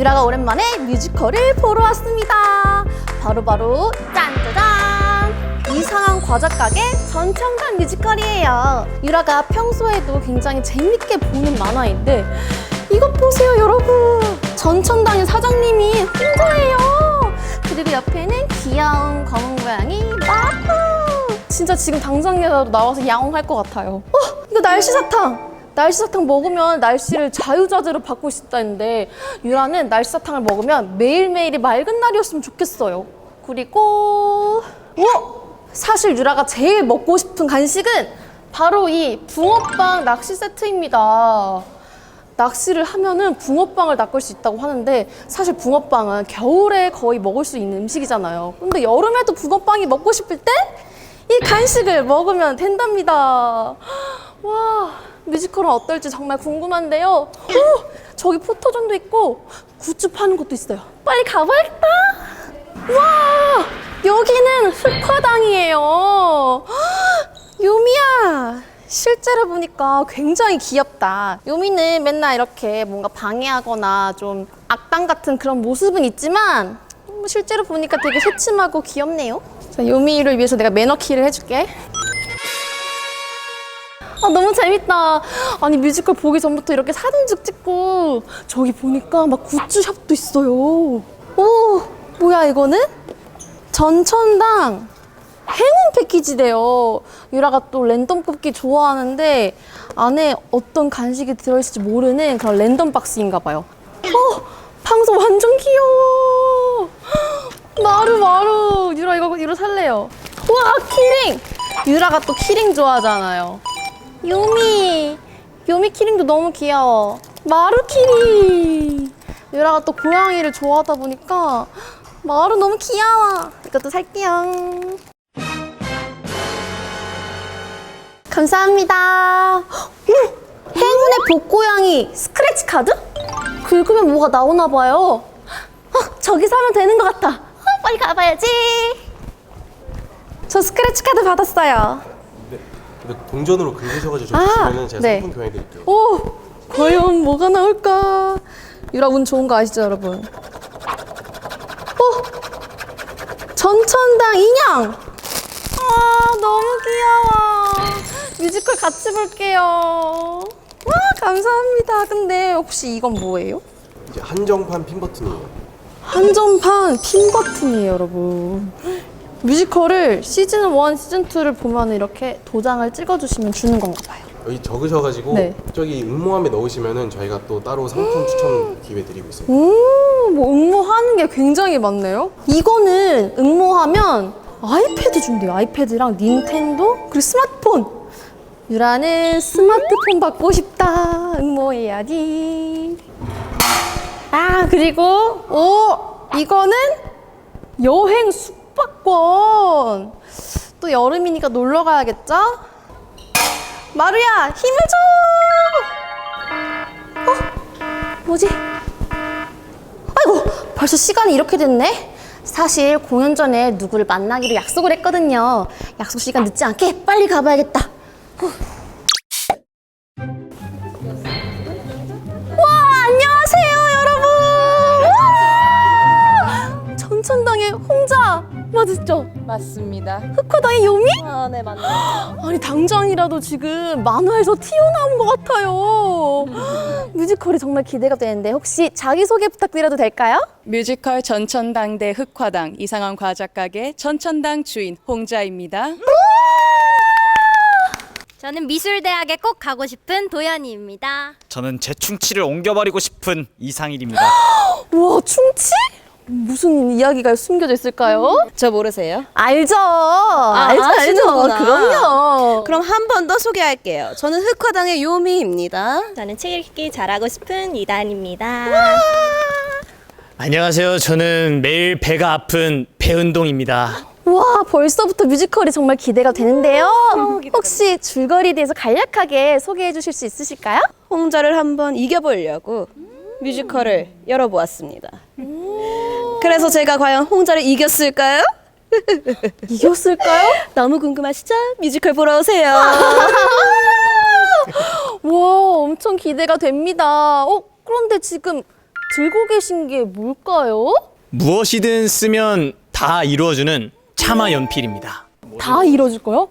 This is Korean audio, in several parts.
유라가 오랜만에 뮤지컬을 보러 왔습니다. 바로바로 짠짜잔! 이상한 과자 가게 전청단 뮤지컬이에요. 유라가 평소에도 굉장히 재밌게 보는 만화인데 이것 보세요 여러분. 전천당의 사장님이 혼자예요. 그리고 옆에는 귀여운 검은 고양이 마프. 진짜 지금 당장이라도 나와서 야옹할 것 같아요. 어, 이거 날씨 사탕. 날씨 사탕 먹으면 날씨를 자유자재로 바꿀 수 있다는데 유라는 날씨 사탕을 먹으면 매일매일이 맑은 날이었으면 좋겠어요. 그리고 어? 사실 유라가 제일 먹고 싶은 간식은 바로 이 붕어빵 낚시 세트입니다. 낚시를 하면은 붕어빵을 낚을 수 있다고 하는데 사실 붕어빵은 겨울에 거의 먹을 수 있는 음식이잖아요. 근데 여름에도 붕어빵이 먹고 싶을 때 이 간식을 먹으면 된답니다. 와, 뮤지컬은 어떨지 정말 궁금한데요. 오, 저기 포토존도 있고 굿즈 파는 곳도 있어요. 빨리 가봐야겠다. 와, 여기는 흑화당이에요. 요미야. 실제로 보니까 굉장히 귀엽다. 요미는 맨날 이렇게 뭔가 방해하거나 좀 악당 같은 그런 모습은 있지만 뭐 실제로 보니까 되게 새침하고 귀엽네요. 자, 요미를 위해서 내가 매너 키를 해줄게. 아, 너무 재밌다. 아니, 뮤지컬 보기 전부터 이렇게 사진쭉 찍고, 저기 보니까 막 굿즈샵도 있어요. 오, 뭐야, 이거는? 전천당 행운 패키지래요. 유라가 또 랜덤 뽑기 좋아하는데, 안에 어떤 간식이 들어있을지 모르는 그런 랜덤 박스인가 봐요. 어, 방송 완전 귀여워. 마루, 마루. 유라 이거, 이거 살래요. 우와, 키링! 유라가 또 키링 좋아하잖아요. 요미 요미 키링도 너무 귀여워 마루 키링 유라가 또 고양이를 좋아하다 보니까 마루 너무 귀여워 이것도 살게요 감사합니다 오! 행운의 복고양이 스크래치 카드? 긁으면 뭐가 나오나 봐요 어, 저기 사면 되는 것 같아 어, 빨리 가봐야지 저 스크래치 카드 받았어요 네. 근데 동전으로 긁으셔가지고 아, 주시면은 제가 네. 상품 교환해드릴게요. 오, 과연 뭐가 나올까? 유라 운 좋은 거 아시죠, 여러분? 오, 전천당 인형. 아, 너무 귀여워. 뮤지컬 같이 볼게요. 와, 감사합니다. 근데 혹시 이건 뭐예요? 이제 한정판 핀 버튼이에요. 한정판 핀 버튼이에요, 여러분. 뮤지컬을 시즌 1, 시즌 2를 보면 이렇게 도장을 찍어주시면 주는 건가 봐요. 여기 적으셔가지고 네. 저기 응모함에 넣으시면은 저희가 또 따로 상품 추천 기회 드리고 있습니다. 오, 뭐 응모하는 게 굉장히 많네요. 이거는 응모하면 아이패드 준대요. 아이패드랑 닌텐도 그리고 스마트폰. 유라는 스마트폰 받고 싶다. 응모해야지. 아 그리고 오 이거는 여행 숙박권. 또 여름이니까 놀러 가야겠죠? 마루야 힘을 줘. 어 뭐지? 아이고 벌써 시간이 이렇게 됐네 사실 공연 전에 누구를 만나기로 약속을 했거든요 약속 시간 늦지 않게 빨리 가봐야겠다 후. 맞으시죠? 맞습니다. 흑화당의 요미? 아, 네, 맞네요. 아니 당장이라도 지금 만화에서 튀어나온 것 같아요 뮤지컬이 정말 기대가 되는데 혹시 자기소개 부탁드려도 될까요? 뮤지컬 전천당대 흑화당 이상한 과자 가게 전천당 주인 홍자입니다. 저는 미술대학에 꼭 가고 싶은 도연이입니다. 저는 제 충치를 옮겨버리고 싶은 이상일입니다. 와 충치? 무슨 이야기가 숨겨져 있을까요? 저 모르세요? 알죠. 알죠, 알죠. 아시는구나. 그럼요. 그럼 한 번 더 소개할게요. 저는 흑화당의 요미입니다. 저는 책 읽기 잘하고 싶은 이단입니다. 안녕하세요. 저는 매일 배가 아픈 배은동입니다. 와, 벌써부터 뮤지컬이 정말 기대가 되는데요. 혹시 줄거리에 대해서 간략하게 소개해 주실 수 있으실까요? 홍자를 한번 이겨보려고 뮤지컬을 열어보았습니다. 그래서 제가 과연 홍자를 이겼을까요? 이겼을까요? 너무 궁금하시죠? 뮤지컬 보러 오세요. 와, 엄청 기대가 됩니다. 어, 그런데 지금 들고 계신 게 뭘까요? 무엇이든 쓰면 다 이루어주는 차마 연필입니다. 다 이뤄질까요?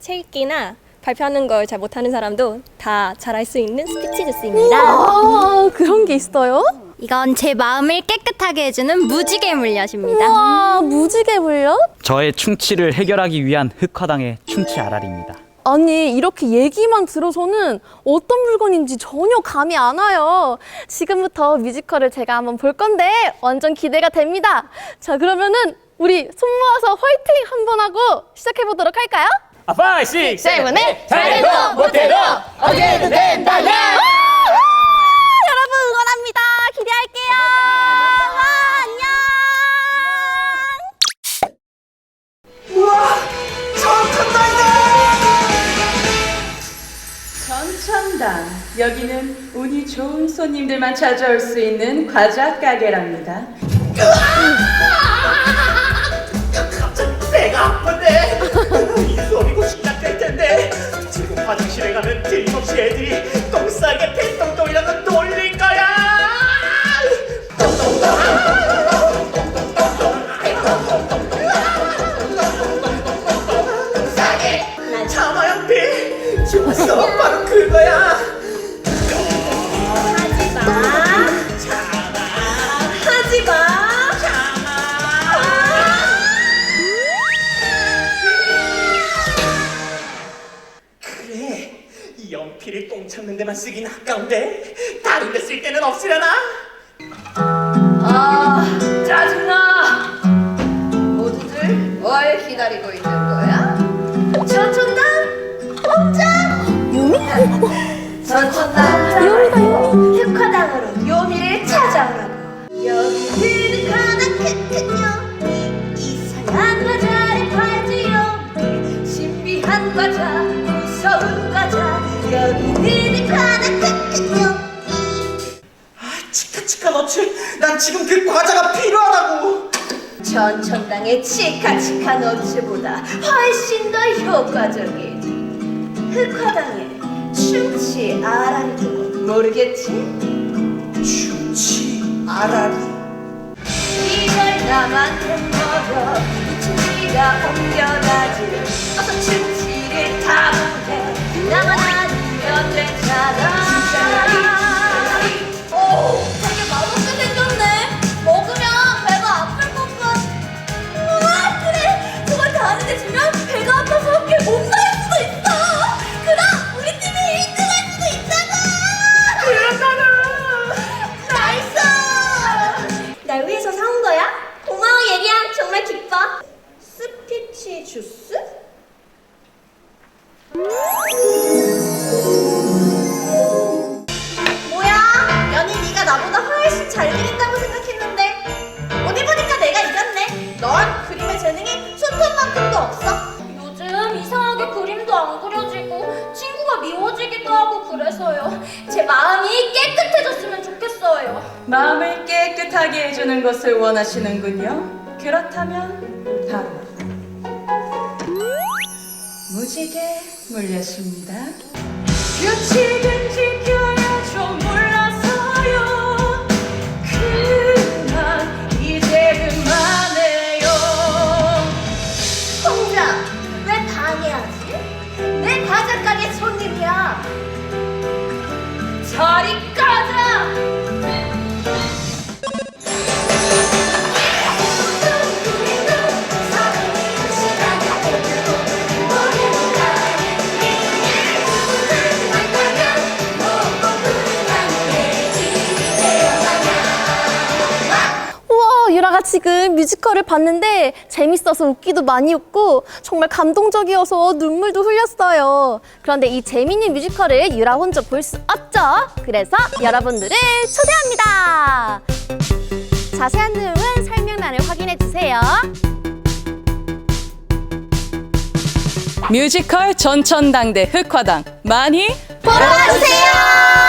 책 읽기나 발표하는 걸 잘 못하는 사람도 다 잘할 수 있는 스피치 주스입니다. 아, 그런 게 있어요? 이건 제 마음을 깨끗하게 해주는 무지개 물엿입니다. 와, 무지개 물려? 저의 충치를 해결하기 위한 흑화당의 충치 아랄입니다. 아니, 이렇게 얘기만 들어서는 어떤 물건인지 전혀 감이 안 와요. 지금부터 뮤지컬을 제가 한번 볼 건데 완전 기대가 됩니다. 자, 그러면은 우리 손 모아서 화이팅 한번 하고 시작해 보도록 할까요? 아, 5, 6, 세븐에 잘해도 못해도 어게도 된다냐! 전천당 여기는 운이 좋은 손님들만 찾아올 수 있는 과자 가게랍니다. 배가 아픈데? 이 소리고 시작될 텐데. 지금 화장실에 가면 틀림없이 애들이 똥 싸게 팬똥똥이라고 아까운데 다른 데쓸 때는 없으려나? 짜증나! 모두들 뭘 기다리고 있는 거야? 전천당 혼자! 요미? 전천당 요미다 요미 흑화당으로 요미를 찾아오라고 여기는 하나 크큰 요미 이상한 과자를 팔지 요미 신비한 과자 난 지금 그 과자가 필요하다고. 전천당의 치카치카 너츠보다 훨씬 더 효과적인. 흑화당의 충치 아라리도 모르겠지? 충치 아라리. 이걸 먹어. 이 충치가 옮겨가지. 어서 충치를 다 보내. 나만 아니면 되잖아 마음이 깨끗해졌으면 좋겠어요. 마음을 깨끗하게 해주는 것을 원하시는군요. 그렇다면 바로 무지개 물엿입니다. 규칙은 지금 뮤지컬을 봤는데 재밌어서 웃기도 많이 웃고 정말 감동적이어서 눈물도 흘렸어요. 그런데 이 재밌는 뮤지컬을 유라 혼자 볼 수 없죠. 그래서 여러분들을 초대합니다. 자세한 내용은 설명란을 확인해 주세요. 뮤지컬 전천당대 흑화당 많이 보러 와주세요.